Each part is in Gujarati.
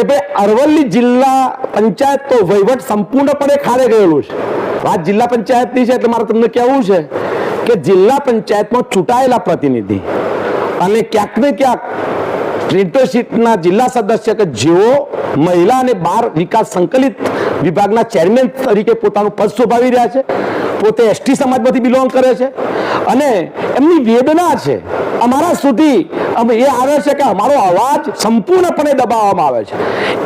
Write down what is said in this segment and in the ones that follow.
કે ભાઈ અરવલ્લી જિલ્લા પંચાયત તો વહીવટ સંપૂર્ણપણે ખારે ગયેલું છે. વાત જિલ્લા પંચાયતની છે એટલે મારે તમને કહેવું છે કે જિલ્લા પંચાયતમાં ચૂંટાયેલા પ્રતિનિધિ અને ક્યાંક ને ક્યાંક ટ્રેન્ટો જિલ્લા સદસ્ય કે જેઓ મહિલા અને બાળ વિકાસ સંકલિત વિભાગના ચેરમેન તરીકે પોતાનું પદ શોભાવી રહ્યા છે, પોતે એસટી સમાજમાંથી બિલોંગ કરે છે અને એમની વેદના છે, અમારા સુધી એ આવે છે કે અમારો અવાજ સંપૂર્ણપણે દબાવવામાં આવે છે.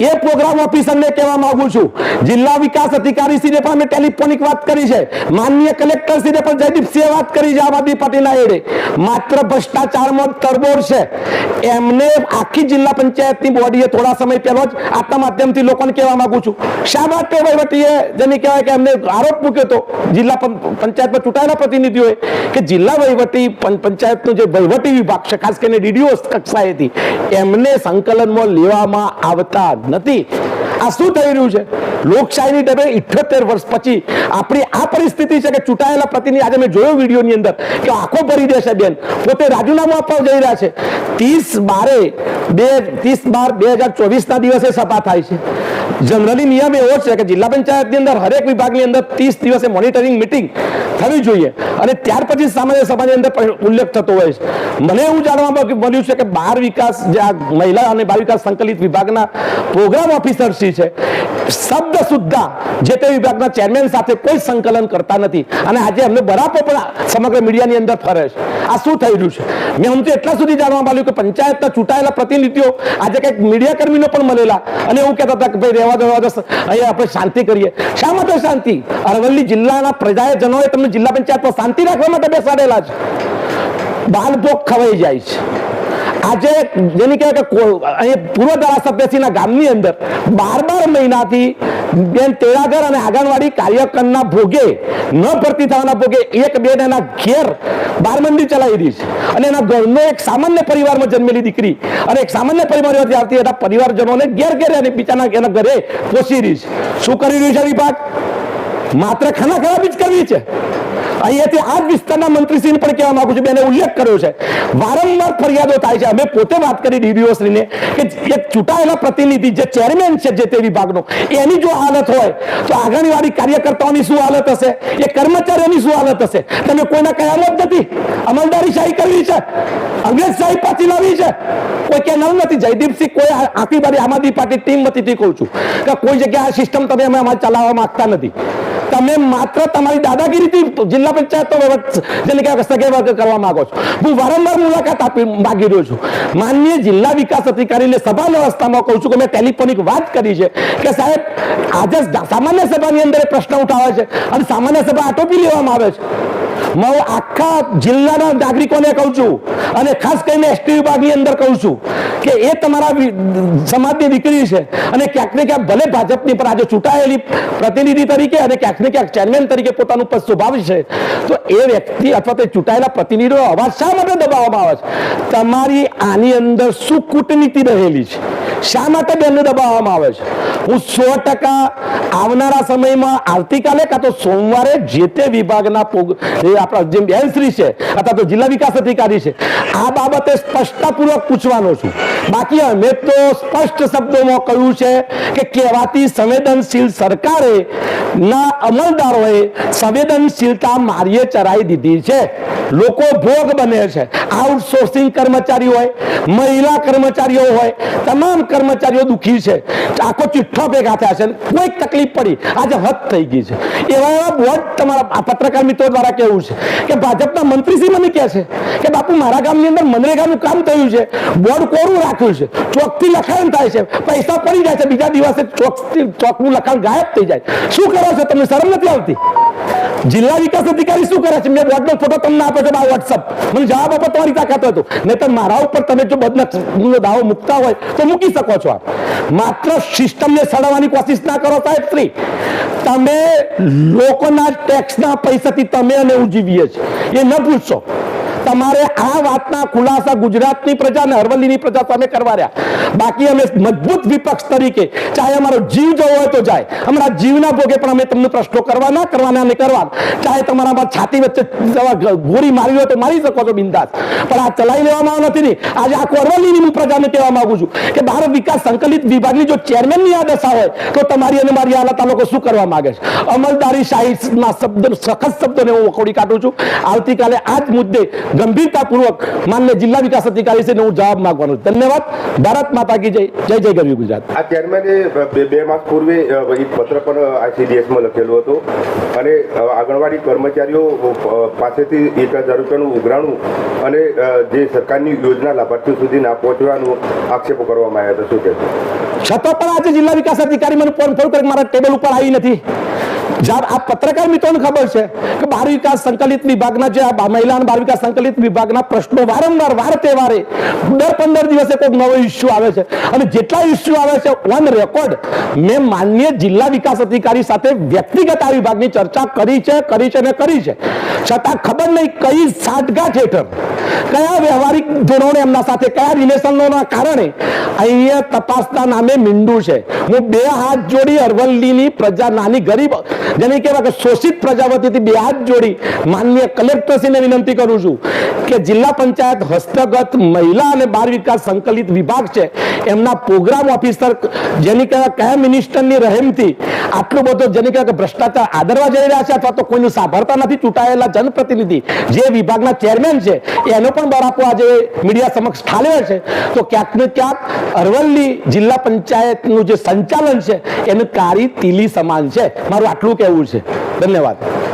એ પ્રોગ્રામ ઓફિસરને કહેવા માંગુ છું. જિલ્લા વિકાસ અધિકારી શ્રીને પણ અમે ટેલિફોનિક વાત કરી છે. માનનીય કલેક્ટર શ્રીને પણ જયદીપસિંહે વાત કરી છે આમ આદમી પાર્ટીના એડે માત્ર ભ્રષ્ટાચારમાં તરબોળ છે. એમને આખી જિલ્લા પંચાયતની બોડીએ થોડા સમય પહેલો જ આટલા માધ્યમથી લોકોને કહેવા માંગુ છું. શા માટે વહીવટીએ જેને કહેવાય કે એમને આરોપ મૂક્યો હતો, જિલ્લા પંચાયતમાં ચૂંટાયેલા પ્રતિનિધિઓએ, કે જિલ્લા વહીવટી પંચાયતનો જે વહીવટી વિભાગ છે, ખાસ કરીને ડીડીઓ કક્ષાએથી એમને સંકલનમાં લેવામાં આવતા નથી. આ શું થઈ રહ્યું છે? લોકશાહીની ડબે ઇઠ્યોતેર વર્ષ પછી આપણી આ પરિસ્થિતિ છે કે ચૂંટાયેલા પ્રતિનિધિ, આજે મેં જોયો વિડીયોની અંદર કે આંખો ભરી દેશે બેન. પોતે રાજીનામું આપવા જઈ રહ્યા છે. ત્રીસ બારે બે, ત્રીસ બાર બે હજાર ચોવીસના દિવસે સભા થાય છે. જનરલી નિયમ એવો છે કે જિલ્લા પંચાયતની અંદર હરેક વિભાગની અંદર ત્રીસ દિવસે મોનિટરિંગ મિટિંગ થવી જોઈએ. અને ત્યાર પછી સામાન્ય સભાની અંદર ઉલ્લેખ થતો હોય છે. મને એવું જાણવા મળ્યું છે કે બાળ વિકાસ જે આ મહિલા અને બાળ વિકાસ સંકલિત વિભાગના પ્રોગ્રામ ઓફિસર છે શબ્દ સુદ્ધા જે તે વિભાગના ચેરમેન સાથે કોઈ સંકલન કરતા નથી. અને આજે અમને બરાબર પણ સમગ્ર મીડિયાની અંદર ફરે છે. આ શું થઈ રહ્યું છે? મેં અમને એટલા સુધી જાણવા મળ્યું કે પંચાયતના ચૂંટાયેલા પ્રતિનિધિઓ આજે કંઈક મીડિયા કર્મીનો પણ મળેલા. અને એવું કહેતા હતા કે ભાઈ રહેવા દો, રહેવા અહીંયા આપણે શાંતિ કરીએ. શા માટે શાંતિ? અરવલ્લી જિલ્લાના પ્રજાજનોએ તમને જિલ્લા પંચાયતમાં શાંતિ રાખવા માટે બેસાડેલા છે. બાલભોગ ખવાઈ જાય છે. આજે જેની કહેવાય કે અહીં પૂર્વ ધારાસભ્યશ્રીના ગામની અંદર બાર બાર મહિનાથી બેન તેડાગર અને આંગણવાડી કાર્યકરના ભોગે, ન ભરતી થવાના ભોગે એક બેન એના ઘેર બારમંદી ચલાવી રહી છે. અને એના ઘરનો એક સામાન્ય પરિવારમાં જન્મેલી દીકરી અને એક સામાન્ય પરિવારમાંથી આવતી એના પરિવારજનોને ઘેર ઘેર અને બીજાના એના ઘરે પોષી રહી છે. શું કરી રહ્યું છે વિભાગ? માત્ર ખાના ખરાબી જ કરવી છે. અહીંયાથી આ વિસ્તારના મંત્રીશ્રીને પણ કહેવા માંગુ છું બેને ઉલ્લેખ કર્યો છે. વારંવાર ફરિયાદો થાય છે. અમે પોતે વાત કરી ડીડીઓશ્રીને કે એક ચૂંટાયેલા પ્રતિનિધિ, જે ચેરમેન છે જે તે વિભાગનો, એની જો હાલત હોય, તો આંગણવાડી કાર્યકર્તાઓની શું હાલત હશે? એ કર્મચારીઓની શું હાલત હશે? તમે કોઈના કયામત નથી. અમલદારી શાહી કરવી છે? અંગ્રેજશાહી પાછી લાવી છે? કોઈ કેનાલ નથી. જયદીપસિંહ કોઈ આખી બારી આમ આદમી પાર્ટી ટીમ નથી કહું છું. કે કોઈ જગ્યાએ આ સિસ્ટમ તમે અમે અમારે ચલાવવા માંગતા નથી. તમે માત્ર તમારી દાદાગીરીથી જિલ્લા પંચાયતો વહીવટ કહેવાય સગે વર્ગ કરવા માંગો છો. હું વારંવાર મુલાકાત આપી માગી રહ્યો છું. માનનીય જિલ્લા વિકાસ અધિકારીને સભાના રસ્તામાં કહું છું કે મેં ટેલિફોનિક વાત કરી છે કે સાહેબ, આજે સામાન્ય સભાની અંદર પ્રશ્ન ઉઠાવે છે અને સામાન્ય સભા આટોપી લેવામાં આવે છે. હું આખા જિલ્લાના નાગરિકોને કહું છું અને ખાસ કરીને એસટી વિભાગની અંદર કહું છું. કે એ તમારા સમાજની દીકરી છે. અને ક્યાંક ને ક્યાંક ભલે ભાજપની પર આજે ચૂંટાયેલી પ્રતિનિધિ તરીકે અને ક્યાંક ને ક્યાંક ચેરમેન તરીકે પોતાનું પદ સ્વભાવી છે. તો એ વ્યક્તિ અથવા તે ચૂંટાયેલા પ્રતિનિધિનો અવાજ શા માટે દબાવવામાં આવે છે? તમારી આની અંદર શું કૂટનીતિ રહેલી છે? શા માટે બેનને દબાવવામાં આવે છે? હું સો ટકા આવનારા સમયમાં આવતીકાલે કાં તો સોમવારે જે તે વિભાગના એ આપણા જે બેનશ્રી છે, અથવા તો જિલ્લા વિકાસ અધિકારી છે, આ બાબતે સ્પષ્ટતાપૂર્વક પૂછવાનો છું. બાકી અમે તો સ્પષ્ટ શબ્દોમાં કહ્યું છે કે કહેવાતી સંવેદનશીલ સરકારે ના અમલદારોએ સંવેદનશીલતા મારીએ ચરાઈ દીધી છે. લોકો ભોગ બને છે. આઉટસોર્સિંગ કર્મચારી હોય, મહિલા કર્મચારીઓ હોય, તમામ કર્મચારીઓ દુખી છે. આખો ચિઠ્ઠો ભેગા થયા છે. કોઈ તકલીફ પડી. આજે હદ થઈ ગઈ છે. એવા એવા બોર્ડ તમારા પત્રકાર મિત્રો દ્વારા કેવું છે કે ભાજપના મંત્રીશ્રી મને કહે છે કે બાપુ, મારા ગામની અંદર મનરેગાનું કામ થયું છે. બોર્ડ કોરું રાખ્યું છે? ચોકથી લખાણ થાય છે. પૈસા પડી જાય છે. બીજા દિવસે ચોકથી ચોકનું લખાણ ગાયબ થઈ જાય. શું કરો છો? તમને શરમ નથી આવતી? જિલ્લા વિકાસ અધિકારી શું કરે છે? મેં બોર્ડનો ફોટો તમને આપે છે આ વોટ્સઅપ મને જવાબ આપો, તમારી તાકાત હોય તો. નહીં તો મારા ઉપર તમે જો બદનક્ષનો દાવો મૂકતા હોય, તો મૂકી શકો છો માત્ર સિસ્ટમને સડાવવાની કોશિશ ના કરો સાહેબ શ્રી. તમે લોકોના ટેક્સના પૈસાથી તમે અને હું જીવીએ છીએ. એ ન ભૂલશો. તમારે આ વાતના ખુલાસા ગુજરાતની પ્રજા અને અરવલ્લીની પ્રજા સામે કરવા રહ્યા. બાકી અમે મજબૂત વિપક્ષ તરીકે, ચાહે અમારો જીવ જવો હોય તો જાય. અમારા જીવના ભોગે પણ અમે તમને પ્રશ્નો કરવાના કરવાના અને કરવા. ચાહે તમારા છાતી વચ્ચે ગોળી મારવી હોય તો મારી શકો છો બિંદાસ. પણ આ ચલાવી લેવામાં નથી ને. આજે આખું અરવલ્લીની હું પ્રજાને કહેવા માંગુ છું કે ભારત વિકાસ સંકલિત વિભાગની જો ચેરમેનની આ દશા હોય, તો તમારી અને મારી હાલત આ લોકો શું કરવા માંગે છે? અમલદારી શાહીના શબ્દ, સખત શબ્દોને હું વખોડી કાઢું છું. આવતીકાલે આ જ મુદ્દે ગંભીરતાપૂર્વક માન્ય જિલ્લા વિકાસ અધિકારી છે હું જવાબ માંગવાનો છું. ધન્યવાદ. ભારત માતા કી જય. જય જય ગરવી ગુજરાત. આ ચેરમેને બે બે માસ પૂર્વે એક પત્ર પણ આઈસીડીએસમાં લખેલું હતું. અને આંગણવાડી કર્મચારીઓ પાસેથી એક હજાર રૂપિયાનું ઉઘરાણું અને જે સરકારની યોજના લાભાર્થીઓ સુધી ના પહોંચવાનું આક્ષેપો કરવામાં આવ્યા હતા. શું કહેશો? છતાં પણ આજે જિલ્લા વિકાસ અધિકારી મને ફોન ફોન કરી મારા ટેબલ ઉપર આવી નથી. જ્યારે આ પત્રકાર મિત્રોને ખબર છે કે બાળ વિકાસ સંકલિત વિભાગના જે મહિલા અને બાળ વિકાસ સંકલિત વિભાગના પ્રશ્નો વારંવાર, વાર તહેવારે, દર પંદર દિવસે કોઈ નવો ઇસ્યુ આવે છે. અને જેટલા ઇસ્યુ આવે છે ઓન રેકોર્ડ મેં માન્ય જિલ્લા વિકાસ અધિકારી સાથે વ્યક્તિગત આ વિભાગની ચર્ચા કરી છે કરી છે અને કરી છે. છતાં ખબર નહીં કઈ સાઠગાંઠ હેઠળ, કયા વ્યવહારિક ધોરણે એમના સાથે, કયા રિલેશનોના કારણે અહીંયા તપાસના નામે મીંડું છે. હું બે હાથ જોડી અરવલ્લીની પ્રજા, નાની ગરીબ જેને કહેવાય કે શોષિત પ્રજા બે હાથ જોડી માન્ય કલેક્ટરશ્રીને વિનંતી કરું છું કે જિલ્લા પંચાયત હસ્તગત મહિલા અને બાળ વિકાસ સંકલિત વિભાગ છે, એમના પ્રોગ્રામ ઓફિસર જેની કહેવાય કયા મિનિસ્ટરની રહેમથી આટલું બધો જેની કહેવાય કે ભ્રષ્ટાચાર આદરવા જઈ રહ્યા છે અથવા તો કોઈનું સાંભળતા નથી, ચૂંટાયેલા જનપ્રતિનિધિ જે વિભાગના ચેરમેન છે, એનો પણ બરાપો આજે મીડિયા સમક્ષ ઠાલવ્યો છે. તો ક્યાંક ને ક્યાંક અરવલ્લી જિલ્લા પંચાયતનું જે સંચાલન છે, એનું કારી તીલી સમાન છે. મારું આટલું કહેવું છે? ધન્યવાદ.